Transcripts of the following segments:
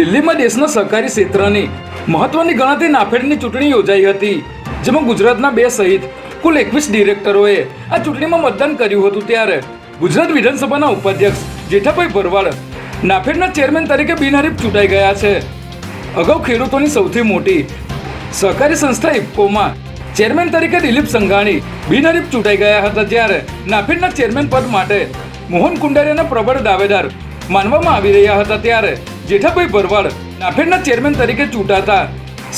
દિલ્હીમાં દેશના સહકારી ક્ષેત્રની મહત્વની ગણાતી નાફેડની ચૂંટણી યોજાઈ હતી, જેમાં ગુજરાતના બે સહિત કુલ એકવીસ ડિરેક્ટરોએ આ ચૂંટણીમાં મતદાન કર્યું હતું ત્યારે ગુજરાત વિધાનસભાના ઉપાધ્યક્ષ જેઠાભાઈ ભરવાડ નાફેડના ચેરમેન તરીકે બિનહરીફ ચૂંટાઈ ગયા છે. અગાઉ ખેડૂતોની સૌથી મોટી સહકારી સંસ્થા ઇફકોમાં ચેરમેન તરીકે દિલીપ સંઘાણી બિનહરીફ ચૂંટાઈ ગયા હતા જ્યારે નાફેડના ચેરમેન પદ માટે મોહન કુંડારીયાના પ્રબળ દાવેદાર માનવામાં આવી રહ્યા હતા ત્યારે જેઠાભાઈ ભરવાડ નાફેડના ચેરમેન તરીકે ચૂંટાતા.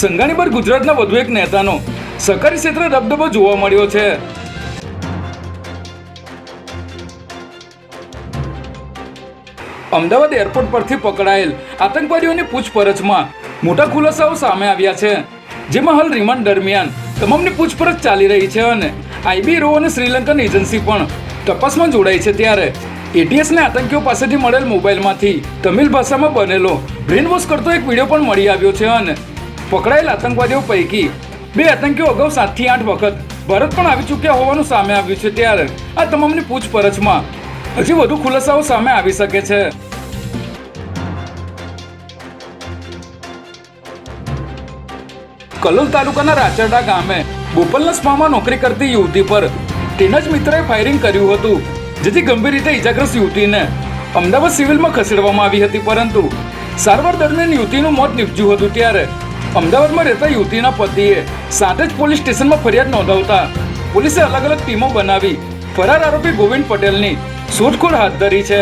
સંઘાણી પર ગુજરાતના વધુ એક નેતાનો સહકારી ક્ષેત્રે દબદબો જોવા મળ્યો છે. અમદાવાદ એરપોર્ટ પરથી પકડાયેલ આતંકવાદીઓની પૂછપરછમાં મોટા ખુલાસાઓ સામે આવ્યા છે. જેમાં હાલ રિમાન્ડ દરમિયાન તમામની પૂછપરછ ચાલી રહી છે અને આઈબી રો અને શ્રીલંકન એજન્સી પણ તપાસમાં જોડાઈ છે ત્યારે. એટીએસને આતંકીઓ પાસેથી મળેલ મોબાઈલમાંથી તમિલ ભાષામાં બનેલો બ્રેનવોશ કરતો એક વીડિયો પણ મળી આવ્યો છે અને પકડાયેલ આતંકવાદીઓ પૈકી બે આતંકીઓ અગાઉ સાતથી આઠ વખત ભારત પણ આવી ચૂક્યા હોવાનું સામે આવ્યું છે. ત્યારે આ તમામની પૂછપરછમાં હજી વધુ ખુલાસાઓ સામે આવી શકે છે. કલોલ તાલુકાના રાચરડા ગામે બોપલના સ્પામાં નોકરી કરતી યુવતી પર તેના જ મિત્રએ ફાયરિંગ કર્યું હતું. જેથી ગંભીર રીતે ઇજાગ્રસ્ત યુવતીને અમદાવાદ સિવિલમાં ખસેડવામાં આવી હતી, પરંતુ સારવાર દરમિયાન યુવતીનું મોત નીપજ્યું હતું ત્યારે અમદાવાદમાં રહેતા યુવતીના પતિએ સાથે જ પોલીસ સ્ટેશનમાં ફરિયાદ નોંધાવતા પોલીસે અલગ અલગ ટીમો બનાવી ફરાર આરોપી ગોવિંદ પટેલની શોધખોળ હાથ ધરી છે.